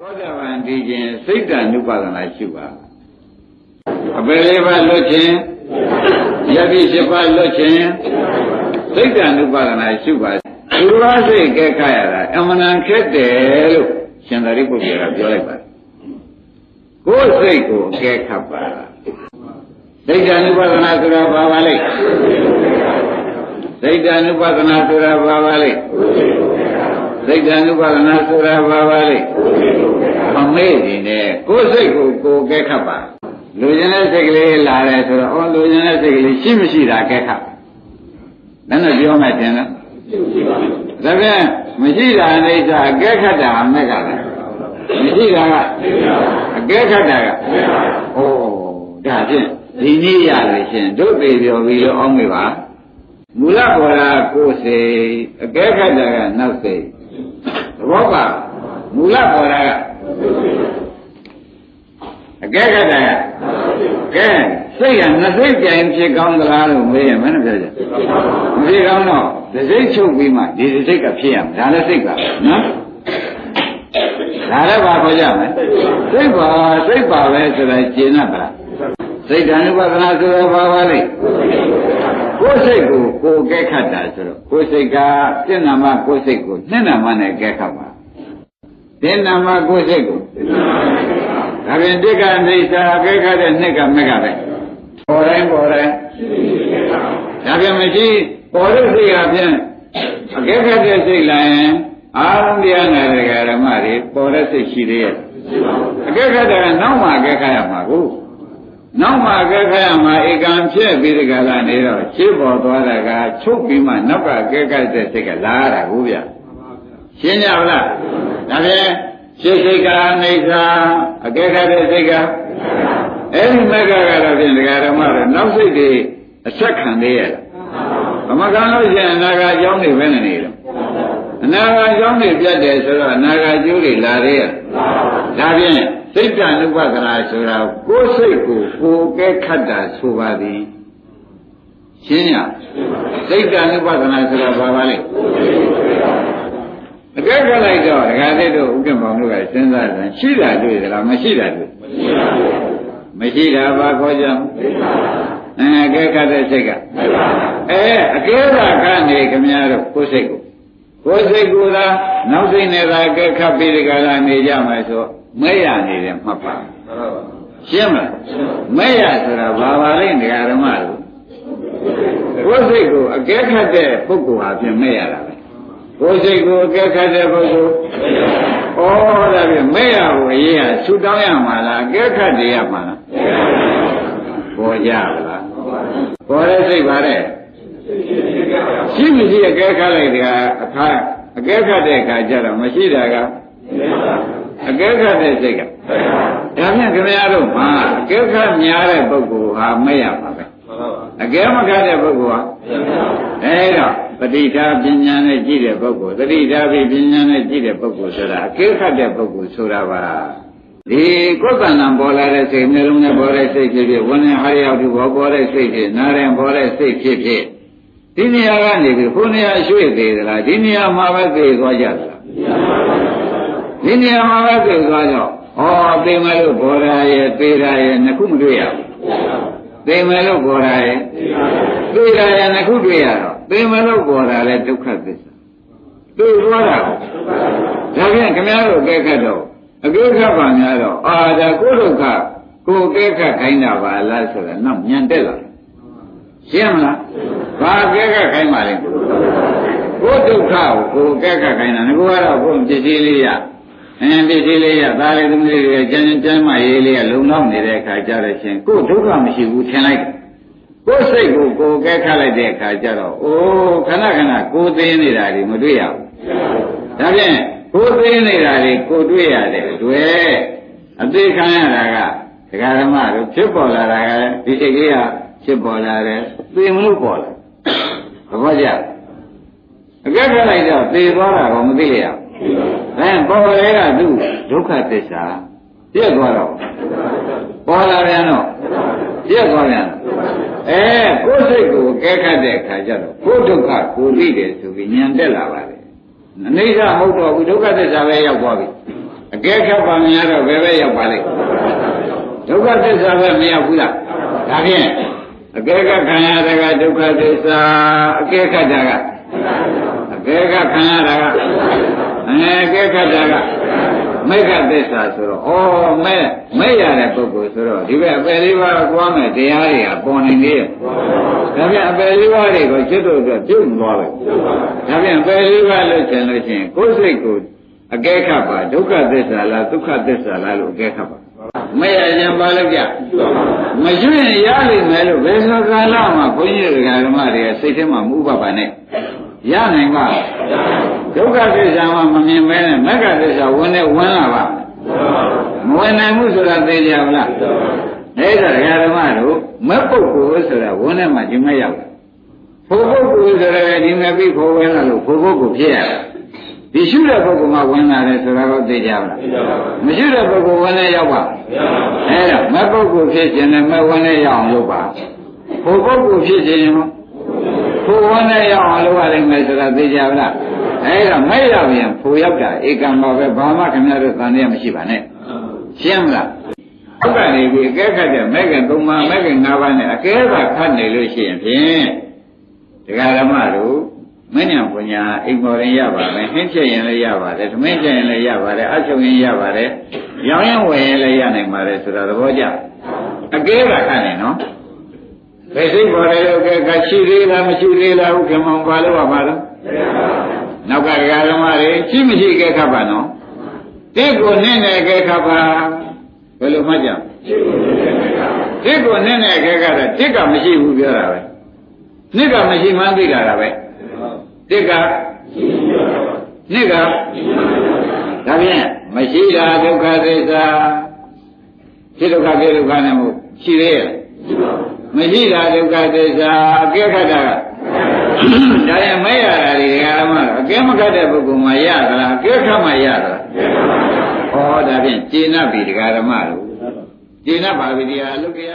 သောတာပန်ဒီခြင်းစိတ်တ ानु ပါဒနာရှိပါအပေလေးပါလွတ်ခြင်းယတိရှိပါလွတ်ခြင်းစိတ်တ ानु ပါဒနာရှိပါသူရစိတ်ကဲခါရတာအမှန်တန်ခက်တယ်လို့ရှင်သာရိပုတ္တရာပြောလိုက်ပါတယ်ကိုယ်စိတ်ကိုအကဲခတ်ပါစိတ်တ ानु ပါဒနာဆိုတာဘာပါလဲစိတ်တ ानु ပါဒနာဆိုတာဘာပါလဲ စိတ်တ ानु ပါဒနာဆိုတာဘာပါလဲမမေ့နေနဲ့ကိုယ်စိတ်ကိုကိုယ်ကဲခတ်ပါလူကျင်တဲ့စိတ်ကလေးလာတယ်ဆိုတော့အော်လူကျင်တဲ့စိတ်ကလေးရှိမရှိတာကဲခတ်လည်းတော့ပြောမှတင်လားဒါပြန်မရှိတာအိဋ္ဌအကဲခတ်တာအမဲ့ကလည်းမရှိတာကအကဲခတ်တာကဩဒါဖြင့်ဒီနည်းရလို့ရှင်တို့ပေပြောပြီးတော့အောင်းမေပါမူလပေါ်တာကိုယ်စိတ်အကဲခတ်တာကနောက်စိတ် သဘောပါမူလပေါ်တာကအကဲခတ်တာကဲစိတ်ကနှစ်စိတ်ပြိုင်ဖြစ်ကောင်းသလားလို့မေးရင်မင်းတို့ပြောကြမဖြစ်ကောင်းတော့ဒီစိတ်ချုပ်ပြီးမှဒီစိတ်ကဖြစ်ရမယ်ဒါလည်းစိတ်ပါနော်ဒါလည်းပါခေါ်ကြမယ်စိတ်ပါစိတ်ပါပဲဆိုတာရှင်းတတ်ပါစိတ်ဓာနုပဒနာဆိုတော့ဘာပါလဲ ကိုယ်စိတ်ကိုကိုယ်ကဲခတ်တာဆိုတော့ကိုယ်စိတ်ကစိတ်နာမကိုယ်စိတ်ကိုနှစ်နာမနဲ့ကဲခတ်ပါစိတ်နာမကိုယ်စိတ်ကိုဒါပြင်တိကနေစာကဲခတ်တဲ့နှစ်ကမက်ကပဲပေါ်တိုင်းပေါ်တိုင်းဒါပြင်မရှိပေါ်တဲ့စိတ်ကဖြင့်အကဲခတ်တဲ့စိတ်လာရင်အာရုံတရားနာတဲ့ဓမ္မတွေပေါ်တဲ့စိတ်ရှိသေးရဲ့အကဲခတ်တဲ့နောက်မှအကဲခတ်ရမှာကို နောက်မှကဲခရမှာဧကံဖြစ်ပြီးဒီကလာနေတော့ရှင်းပေါ်သွားတာကချုပ်ပြီးမှနောက်ကကဲခတဲ့စိတ်ကလာရတာကိုဗျရှင်းကြပါလားဒါဖြင့်ရှင်းစိတ်ကနေသာအကဲခတဲ့စိတ်ကအဲ့ဒီမကကတော့ဖြင့်ဒကာဓမ္မတော့နောက်စိတ်တွေအဆက်ခံသေးရလားဗမကန်လို့ရှိရင်အနာဂတ်ကြောင်းနေပဲနေတယ် အနာဂတ်ကြောင်းနေပြတ်တယ်ဆိုတော့အနာဂတ်ကျိုးတွေလာသေးရဒါဖြင့်စိတ်တ ानु ပဒနာဆိုတာကိုယ်စိတ်ကိုကိုယ်ကဲခတ်တာဆိုပါသည်ရှင်းရစိတ်တ ानु ပဒနာဆိုတာဘာပါလဲအကဲခတ်လိုက်တော့ဒကာသေးတို့ဥက္ကမောင်တို့ကစဉ်းစားတယ်ရှိတာတွေ့သလားမရှိတာတွေ့မရှိတာဘာခေါ်ကြအဲအကဲခတ်တဲ့စိတ်ကအဲအကဲတာကနေခမများတို့ကိုယ်စိတ်ကို ကိုယ်စိတ်ကိုသာနောက်စိတ်နဲ့သာအကဲခတ်ပြီးဒီကလာနေကြမှာဆိုမဲ့ရနေတယ်မှတ်ပါရှင်းမလားမဲ့ရဆိုတာဘာပါလဲဒကာဓမ္မတို့ကိုယ်စိတ်ကိုအကဲခတ်တဲ့ပုဂ္ဂိုလ်ဟာဖြင့်မဲ့ရတာပဲကိုယ်စိတ်ကိုအကဲခတ်တဲ့ပုဂ္ဂိုလ်ဩဒါဖြင့်မဲ့ရဖို့အရေးဟာဆူတောင်းရမှာလားအကဲခတ်တယ်ရမှာလားပေါ်ကြပါလားပေါ်တဲ့စိတ်ပါတဲ့ ရှိမရှိအကဲခတ်လိုက်တဲ့အခါအကဲခတ်တဲ့အခါကျတော့မရှိတာကအကဲခတ်တဲ့စိတ်ကဒါဖြင့်ခင်ဗျားတို့မှာအကဲခတ်များတဲ့ပုဂ္ဂိုလ်ဟာမဲ့ရပါပဲအကဲမခတ်တဲ့ပုဂ္ဂိုလ်ဟာအဲတော့ပဋိဌာပညာနဲ့ကြည့်တဲ့ပုဂ္ဂိုလ်သတိဓာပိပညာနဲ့ကြည့်တဲ့ပုဂ္ဂိုလ်ဆိုတာအကဲခတ်တဲ့ပုဂ္ဂိုလ်ဆိုတာပါဒီကိုယ်ကံံပေါ်လာတဲ့စိတ်မျိုးလုံးနဲ့ပေါ်တဲ့စိတ်ဖြစ်ဖြစ်ဝဏ္ဏဟာရောက်ဒီဘောပေါ်တဲ့စိတ်ဖြစ်နားရင်ပေါ်တဲ့စိတ်ဖြစ်ဖြစ် ဒီနေရာကနေပြီးခုနေရာရွှေ့သေးသလားဒီနေရာမှာပဲသိသွားကြသလားဒီနေရာမှာပဲသိသွားကြဩသိမယ်လို့ဘောရာရဲ့သေရာရဲ့နှစ်ခုမတွေ့ရဘူးသိမယ်လို့ဘောရာရဲ့သေရာရဲ့နှစ်ခုတွေ့ရတော့သိမယ်လို့ဘောရာလည်းဒုက္ခသစ္စာသိသွားတာဒါဖြင့်ခင်ဗျားတို့ကဲခတ်တော့အကဲခတ်ပါများတော့အာဒါကိုဒုက္ခကိုကဲခတ်ခိုင်းတာပါလားဆိုတော့နောက်ညံတက်လာရှင်းမလား ဘာကဲခတ်ခိုင်းပါလဲကိုဒုက္ခကိုကိုကဲခတ်ခိုင်းတာငါကတော့ကိုပစ္စည်းလေးရအင်းပစ္စည်းလေးရသားလေးသမီးလေးတွေကျန်းကျန်းမရေးလေးကလုံလောက်နေတဲ့အခါကျတော့ရှင်ကိုဒုက္ခမရှိဘူးထင်လိုက်ကိုယ်စိတ်ကိုကိုကဲခတ်လိုက်တဲ့အခါကျတော့အိုးခဏခဏကိုသိနေတာတွေမတွေ့ရဘူးဒါဖြင့်ကိုသိနေတာတွေကိုတွေ့ရတဲ့တွေ့အသိခံရတာကဒကာဓမ္မတို့ဖြစ်ပေါ်လာတာကဒီစိတ်ကလေးကဖြစ်ပေါ်လာတယ်သိမလို့ပေါ်လာ သဘောကျအကဲခတ်လိုက်တော့သိသွားတာကိုမသိရဘူးအဲပေါ်လေကသူဒုက္ခသစ္စာပြည့်သွားတော့ပေါ်လာပြန်တော့ပြည့်သွားပြန်အဲကိုယ်စိတ်ကိုကဲခတ်တဲ့အခါကျတော့ကိုယ်ဒုက္ခကိုသိတယ်ဆိုပြီးဉာဏ်တက်လာပါတယ်အနိစ္စမဟုတ်တော့ဘူးဒုက္ခသစ္စာပဲရောက်သွားပြီအကဲခတ်ပါများတော့ဘယ်ပဲရောက်ပါလိမ့်ဒုက္ခသစ္စာပဲမရောက်ဘူးလားဒါဖြင့် အကဲခတ်ခံရတဲ့ကဒုက္ခသစ္စာအကဲခတ်တာကအကဲခတ်ခံရတာကအကဲခတ်တာကမေဃသစ္စာဆိုတော့ဩမဲ့မဲ့ရတဲ့ပုဂ္ဂိုလ်ဆိုတော့ဒီဘက်အပယ်လေးပါးကွာမဲ့တရားတွေကပေါ်နေနေရဲ့ဒါပြန်အပယ်လေးပါးတွေကိုကျွတ်တို့အတွက်ပြုတ်သွားပဲဒါပြန်အပယ်လေးပါးလို့ဆင်လို့ရှိရင်ကိုယ်စိတ်ကိုအကဲခတ်ပါဒုက္ခသစ္စာလားဒုက္ခသစ္စာလားလို့အကဲခတ်ပါ မဲ့ရရင်ပါလို့ကြမကျွရင်ရလိမ့်မယ်လို့ဘယ်ဆိုကာလမှာဘုန်းကြီးတွေကဓမ္မတွေကစိတ်ထဲမှာမဥပပါနဲ့ရနိုင်ပါဒုက္ခသစ္စာမှာမမြင်မဲနဲ့မဂ္ဂသစ္စာဝင်နေဝင်လာပါမဝင်နိုင်ဘူးဆိုတာသိကြပါလားအဲ့ဒါဓမ္မတို့မက်ပုဂ္ဂိုလ်ဆိုတာဝင်နေမှဒီမဲ့ရောက်ဖို့ပုဂ္ဂိုလ်ဆိုရယ်ဒီမဲ့ပြီးဖို့ဝင်လာလို့ဖို့ပုဂ္ဂိုလ်ဖြစ်ရတာဒီရှုတဲ့ပုဂ္ဂိုလ်မှဝင်လာတယ်ဆိုတာကိုသိကြပါလားမရှုတဲ့ပုဂ္ဂိုလ်ဝင်နေရောက်ပါ အဲ့ဒါမက်ပုဂ္ဂိုလ်ဖြစ်ခြင်းနဲ့မက်ဝင်နေရောက်အောင်လုပ်ပါဖို့ပုဂ္ဂိုလ်ဖြစ်ခြင်းရောဖို့ဝင်နေရောက်အောင်လုပ်ရလိမ့်မယ်ဆိုတာသိကြပါလားအဲ့ဒါမဲ့ရောက်ရင်ဖို့ရောက်တာဧကံပါပဲဘာမှခင်ဗျားတို့သံရမရှိပါနဲ့ရှင်းမလားဟုတ်ကနေပြီအကဲခတ်တဲ့မဲ့ခင်၃ပါးမဲ့ခင်၅ပါးနဲ့အကဲပါခတ်နေလို့ရှိရင်ဖြင့်တရားဓမ္မတို့မဉ္ဇဉ်ပညာအိမ်ပေါ်ရင်ရပါမယ်နှင်းချက်ရင်လည်းရပါတယ်သမင်းချက်ရင်လည်းရပါတယ်အချုပ်ရင်ရပါတယ် ရောင်းရင်ဝယ်ရင်လည်းရနိုင်ပါတယ်ဆိုတာသဘောကျအကဲကခတ်နေနော်ဘယ်စိတ်ပေါ်တယ်လို့ကဲကရှိသေးလားမရှိသေးလားဟုတ်ကဲ့မောင်ပါလို့ပါပါတော့နောက်ကတရားဓမ္မတွေရှိမရှိကဲခတ်ပါနော်တစ်ကိုနင်းတယ်ကဲခတ်ပါဘယ်လိုမှကြတစ်ကိုနင်းတယ်ကဲခတ်တော့တစ်ကမရှိဘူးပြောတာပဲနှစ်ကမရှိမှန်းသိတာပဲတစ်ကနှစ်ကဒါဖြင့် မရှိတာဒုက္ခသစ္စာဖြစ်ဒုက္ခဖြစ်ဒုက္ခနဲ့မို့ရှိသေးရဲ့မရှိတာဒုက္ခသစ္စာအကဲခတ်တာကဒါရင်မဲရတာဒီဓမ္မအကဲမခတ်တဲ့ပုဂ္ဂိုလ်မှရသလားအကဲခတ်မှရသလားဟောဒါဖြင့်ကျေနပ်ပြီဒကာဓမ္မတို့ကျေနပ်ပါပြီဒီဟာအလုတ်ကရ